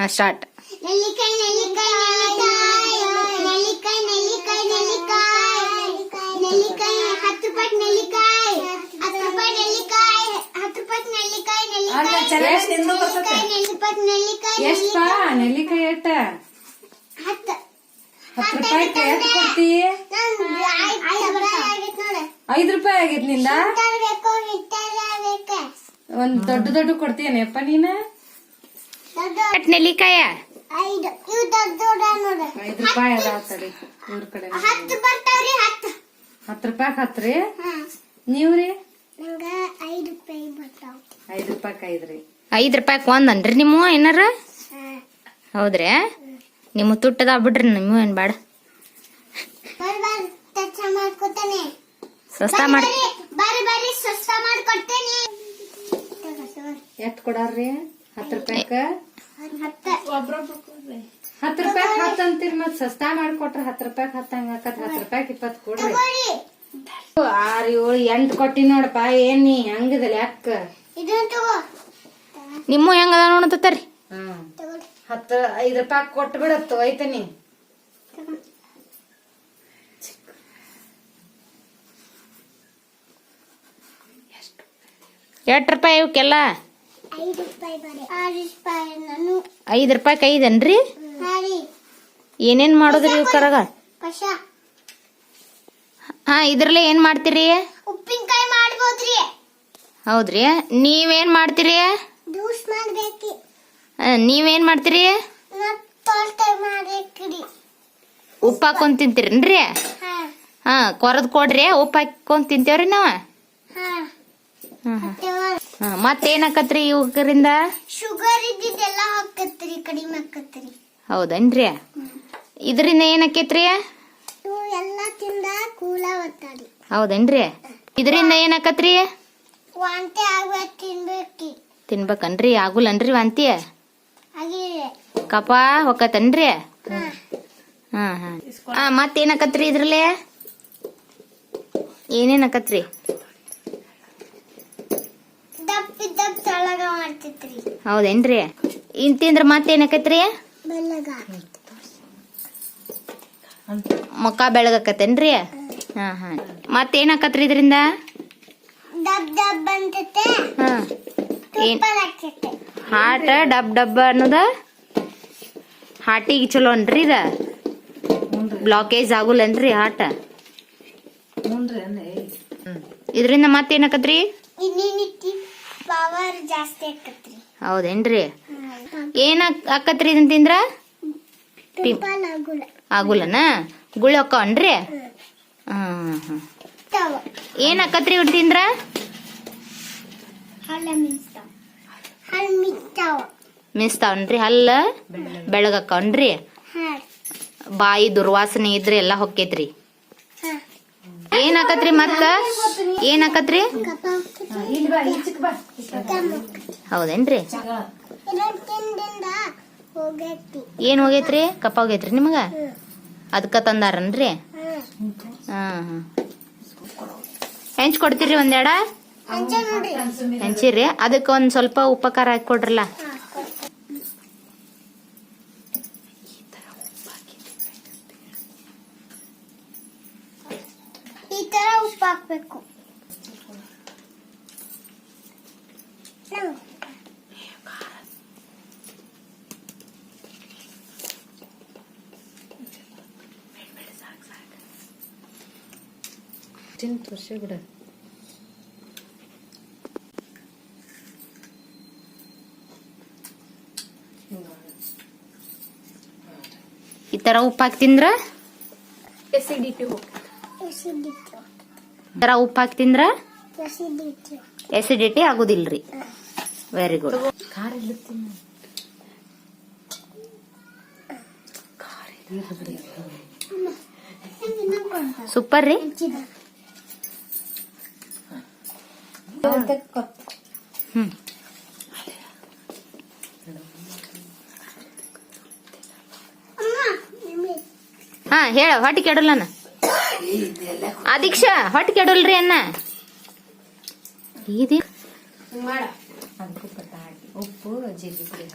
ಹಾ ಸ್ಟಾರ್ಟ್ ನೆಲ್ಲಿಕಾಯಿ ನೆಲ್ಲಿಕಾಯಿ ನೆಲ್ಲಿಕಾಯಿ ನೆಲ್ಲಿಕಾಯಿ ನೆಲ್ಲಿಕಾಯಿ ನೆಲ್ಲಿಕಾಯಿ ಹತ್ತು ರೂಪಾಯಿ ಎಷ್ಟ? ನೆಲ್ಲಿಕಾಯಿ. ಹತ್ತು. ಎಷ್ಟ್ ಕೊಡ್ತಿ? ಐದು ರೂಪಾಯಿ ಆಗೈತ್ನಿಂದ? ಒಂದ್ ದೊಡ್ಡ ದೊಡ್ಡ ಕೊಡ್ತೀಯನಪ್ಪ ನೀನ? ದೊಡ್ಡ ನೆಲ್ಲಿಕಾಯ ಐದು ರೂಪಾಯಿ ಅದ ತಡಿ ಇವ್ರ ಕಡೆ ಹತ್ತು ಬರ್ತಾವ್ರಿ ಹತ್ತು. ಹತ್ತು ರೂಪಾಯಿ ಹತ್ರಿ ನೀವ್ರಿ? ನಂಗ ಐದು ರೂಪಾಯಿ ಬರ್ತಾವ. ಐದ್ ರೂಪಾಯಿ ಐದ್ರಿ. ಐದ್ ರೂಪಾಯಿ ಒಂದನ್ರಿ ನಿಮ್ಮ ಏನಾರ? ಹೌದ್ರಿ. ನಿಮ್ಮ ತುಟ್ಟದ ಬಿಡ್ರಿ ನಿಮ್ಮ ಏನ್ ಬೇಡ ಸಸ್ತಾ ಮಾಡಿ ಸ್ವಸ್ಥ ಮಾಡ್ಕೊಡ್ತೇನೆ ಎಷ್ಟ್ ಕೊಡಾರ್ರಿ? ಹತ್ತು ರೂಪಾಯಿಕ? ಹತ್ತ. ಹತ್ತು ರೂಪಾಯಿ ಹತ್ತು ಅಂತೀರಿ ಮತ್ ಸಸ್ತಾ ಮಾಡ್ಕೊಟ್ರ ಹತ್ತು ರೂಪಾಯಿ ಹತ್ತಂಗ ಆಕತ್ ಹತ್ತು ರೂಪಾಯಿ ಇಪ್ಪತ್ ಕೊಡ್ರಿ. ಆರ್ ಏಳು ಎಂಟ್ ಕೊಟ್ಟಿ ನೋಡಪ್ಪ ಏನ್ ನೀ ಹಂಗದಲ್ಲ ಯಾಕ? ನಿಮ್ಮ ಹೆಂಗದ ನೋಡತ್ತರಿ ಹ್ಮ್. ತಗೋರಿ ಹತ್ತು ಐದ್ ರೂಪಾಯಿ ಕೊಟ್ಟು ಬಿಡತ್ತು ಐತನಿ ಎಷ್ಟು ಎಷ್ಟ್ ರೂಪಾಯಿ ಇವಕ್ಕೆಲ್ಲ? ಐದು ರೂಪಾಯಿ ಬರ್ರಿ ಆರು ರೂಪಾಯಿ ನಾನು. ಐದ್ ರೂಪಾಯಿ ಐದನ್ರಿ ಹಾ ರೀ. ಏನೇನ್ ಮಾಡೋದ್ರಿ ಇವ್ ಕರಗ? ಹಾ ಇದ್ರಲ್ಲೇ ಏನ್ ಮಾಡ್ತೀರಿ? ಉಪ್ಪಿನಕಾಯಿ ಮಾಡ್ಬೋದ್ರಿ. ಹೌದ್ರಿ. ನೀವೇನ್ ಮಾಡ್ತೀರಿ? ಜ್ಯೂಸ್ ನೀವೇನ್ ಮಾಡ್ತೀರಿ? ಉಪ್ಪು ಹಾಕೊಂಡ್ ತಿಂತೀರೇನ್ರಿ? ಹಾ. ಹಾ ಕೊರದ್ ಕೊಡ್ರಿ ಉಪ್ಪು ಹಾಕೊಂಡ್ ತಿಂತೇವ್ರಿ ನಾವ? ಮತ್ತೇನ್ ಆಕತ್ರಿ ಇವಕರಿಂದ ಶುಗರ್ ಇದ್ದಿದ್ದೆಲ್ಲ ಹಾಕತ್ರಿ ಕಡಿಮೆ ಆಕತ್ರಿ ಹೌದನ್ರಿ? ಇದರಿಂದ ಏನ್ ಆಕೇತ್ರಿ ಇವು ಎಲ್ಲ ತಿಂದ ಕೂಲ ಒತ್ತಾರಿ. ಹೌದನ್ರಿ? ಇದರಿಂದ ಏನ್ ಆಕತ್ರಿ ವಾಂತಿ ಆಗ್ಬೇಕು ತಿನ್ಬೇಕ್ರಿ ತಿನ್ಬೇಕನ್ರಿ ಆಗುಲ್ಲನ್ರಿ ವಾಂತಿ? ಕಪಾ ಹೊಕ್ಕತನ್ರಿ? ಹಾ. ಹಾ ಮತ್ತೇನಾಕತ್ರಿ ಇದ್ರಲ್ಲೇ? ಏನೇನ್ ಹೌದೇನ್ರಿ? ಇನ್ ತಿಂದ್ರ ಮತ್ತೆ ಆಕತ್ರಿ ಬೆಲ್ಲಗ ಮುಖ ಬೆಳಗಕತ್ತೇನ್ರಿ? ಹಾ ಹಾ. ಮತ್ತೇನಾಕತ್ರಿ ಇದರಿಂದ? ಹಾಟ ಡಬ್ ಡಬ್ಬ ಅನ್ನೋದ? ಹಾಟಿಗೆ ಚಲೋ ಅನ್ರಿ ಇದ ಬ್ಲಾಕೇಜ್ ಆಗುಲ್ಲನ್ರಿ ಹಾಟ? ಇದರಿಂದ ಮತ್ತೇನಾಕತ್ರಿ? ಪವರ್ ಜಾಸ್ತಿ ಆಕತ್ರಿ. ಹೌದೇನ್ರಿ? ಏನ್ ಹಾಕತ್ರಿ ಆಕತ್ರಿ ಇದನ್ ತಿಂದ್ರ? ಆಗುಲನ ಲಗುಲ ಹಾಕವನ್ರಿ ಹ್ಮ್. ಏನ್ ಆಕತ್ರಿ ಇವ್ ತಿಂದ್ರ? ಹಳ್ಳ ಮಿಂಚ್ತಾವ. ಹಲ್ ಮಿಂಚಾವ ಮಿಸ್ತಾವನ್ರಿ ಹಲ್ಲ ಬೆಳಗಕ್ಕವನ್ರಿ ಹಾ. ಬಾಯಿ ದುರ್ವಾಸನೆ ಇದ್ರೆ ಎಲ್ಲಾ ಹೊಕ್ಕೇತ್ರಿ. ಹಾ. ಏನ್ ಆಕತ್ರಿ ಮತ್ತ? ಏನ್ ಆಕತ್ರಿ ಹೌದೇನ್ರಿ? ಏನ್ ಹೋಗೈತ್ರಿ? ಕಪ್ಪ ಹೋಗೈತ್ರಿ ನಿಮಗ? ಅದಕ್ಕ ತಂದಾರನ್ರಿ? ಹೆಂಚ್ ಕೊಡ್ತೀರಿ ಒಂದೆಡ? ಹೆಂಚಿರಿ. ಅದಕ್ಕ ಒಂದ್ ಸ್ವಲ್ಪ ಉಪಕಾರ ಹಾಕಿ ಕೊಡ್ರಲ್ಲ? ಉಪ್ಪು ಹಾಕ್ಬೇಕು. ನಂಗ್ ತೋರಿಸಿ ಬಿಡ ಈ ತರ ಉಪ್ಪು ಹಾಕಿ ತಿಂದ್ರ ಎಸಿಡಿಟಿ ಈ ತರ ಉಪ್ಪು ಹಾಕಿ ತಿಂದ್ರ ಎಸಿಡಿಟಿ ಎಸಿಡಿಟಿ ಆಗುದಿಲ್ರಿ. ವೆರಿ ಗುಡ್ ಖಾರ ಇಲ್ಲ ತಿನ್ನ. ಸೂಪರ್ ರೀ? ಹಾ ಹೇಳ ಹೊಟ್ಟೆ ಕೆಡಲನ ಆ ದೀಕ್ಷಾ ಹೊಟ್ಟೆ ಕೆಡಲ್ರಿ ಅನ್ನ ಇದೆ ಉಪ್ಪು ಜೀರಿಗೆ